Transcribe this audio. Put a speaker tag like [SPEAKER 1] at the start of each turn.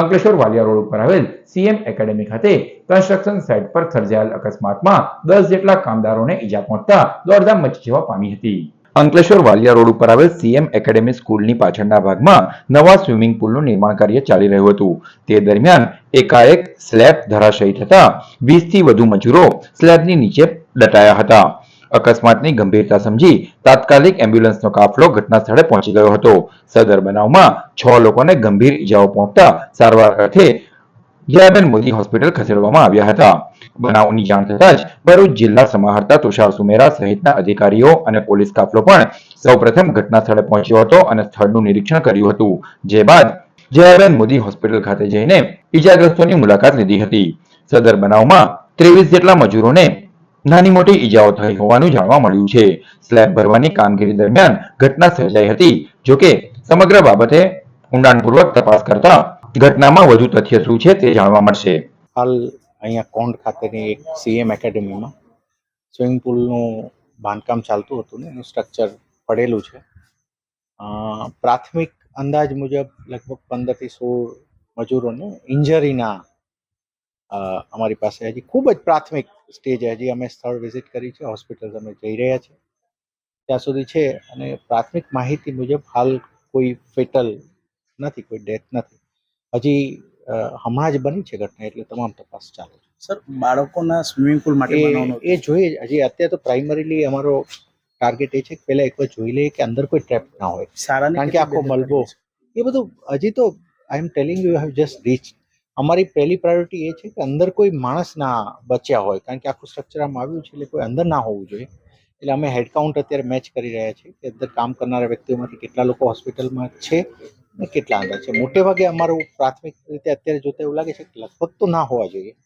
[SPEAKER 1] Ankleshwar Valia road ઉપર આવેલ CM academy ખાતે કન્સ્ટ્રક્શન સાઇટ પર સર્જાયેલ અકસ્માતમાં દસ જેટલા કામદારોને ઈજા પહોંચતા દોડધામ મચી જવા પામી હતી. અંકલેશ્વર વાલિયા રોડ ઉપર આવેલ સીએમ એકેડેમી સ્કૂલની પાછળના ભાગમાં નવા સ્વિમિંગ પુલનું નિર્માણ કાર્ય ચાલી રહ્યું હતું. તે દરમિયાન એકાએક સ્લેબ ધરાશયી થતા વીસથી વધુ મજૂરો સ્લેબની નીચે દટાયા હતા. અકસ્માતની ગંભીરતા સમજી તાત્કાલિક એમ્બ્યુલન્સનો કાફલો ઘટના સ્થળે પહોંચી ગયો હતો. સદર બનાવમાં છ લોકોને ગંભીર ઇજાઓ પહોંચતા સારવાર અર્થે જયાબેન મોદી હોસ્પિટલ ખસેડવામાં આવ્યા હતા. બનાવની જાણ થતાં જ ભરૂચ જિલ્લા સમાહર્તા તુષાર સુમેરા સહિતના અધિકારીઓ અને પોલીસ કાફલો પણ સૌપ્રથમ ઘટના સ્થળે પહોંચ્યો હતો અને સ્થળનું નિરીક્ષણ કર્યું હતું. જે બાદ જયાબેન મોદી હોસ્પિટલ ખાતે જઈને ઈજાગ્રસ્તોની મુલાકાત લીધી હતી. સદર બનાવમાં ત્રેવીસ જેટલા મજૂરોને નાની મોટી ઈજાઓ થઈ હોવાનું જાણવા મળ્યું છે. સ્લેબ ભરવાની કામગીરી દરમિયાન ઘટના સર્જાઈ હતી જોકે સમગ્ર બાબતે ઊંડાણપૂર્વક તપાસ કરતા ઘટનામાં વધુ તથ્ય શું છે તે જાણવા મળશે.
[SPEAKER 2] હાલ અહીંયા કોંડ ખાતેની એક સીએમ એકેડેમીમાં સ્વિમિંગ પુલનું બાંધકામ ચાલતું હતું ને, એનું સ્ટ્રક્ચર પડેલું છે. પ્રાથમિક અંદાજ મુજબ લગભગ પંદરથી સોળ મજૂરોને ઇન્જરીના અમારી પાસે હજી ખૂબ જ પ્રાથમિક સ્ટેજ હજી અમે સ્થળ વિઝિટ કરી છે હોસ્પિટલ અમે જઈ રહ્યા છીએ ત્યાં સુધી છે અને પ્રાથમિક માહિતી મુજબ હાલ કોઈ ફેટલ નથી કોઈ ડેથ નથી. હજી હમણાં જ બની છે ઘટના એટલે તમામ તપાસ ચાલે છે.
[SPEAKER 3] સર બાળકોના સ્વિમિંગ પુલ માટે
[SPEAKER 2] એ જોઈએ હજી અત્યારે તો પ્રાઇમરીલી અમારો ટાર્ગેટ એ છે કે પહેલા એકવાર જોઈ લઈએ કે અંદર કોઈ ટ્રેપ ના હોય. કારણ કે આખો મલબો એ બધું હજી તો I am telling you have just reach અમારી પહેલી પ્રાયોરિટી એ છે કે અંદર કોઈ માણસ ના બચ્યા હોય, કારણ કે આખું સ્ટ્રક્ચર આમ આવ્યું છે એટલે કોઈ અંદર ના હોવું જોઈએ. એટલે અમે હેડ કાઉન્ટ અત્યારે મેચ કરી રહ્યા છીએ કે અંદર કામ કરનારા વ્યક્તિઓમાંથી કેટલા લોકો હોસ્પિટલમાં છે અને કેટલા અંદર છે. મોટે ભાગે અમારું પ્રાથમિક રીતે અત્યારે જોતા એવું લાગે છે કે લગભગ તો ના હોવા જોઈએ.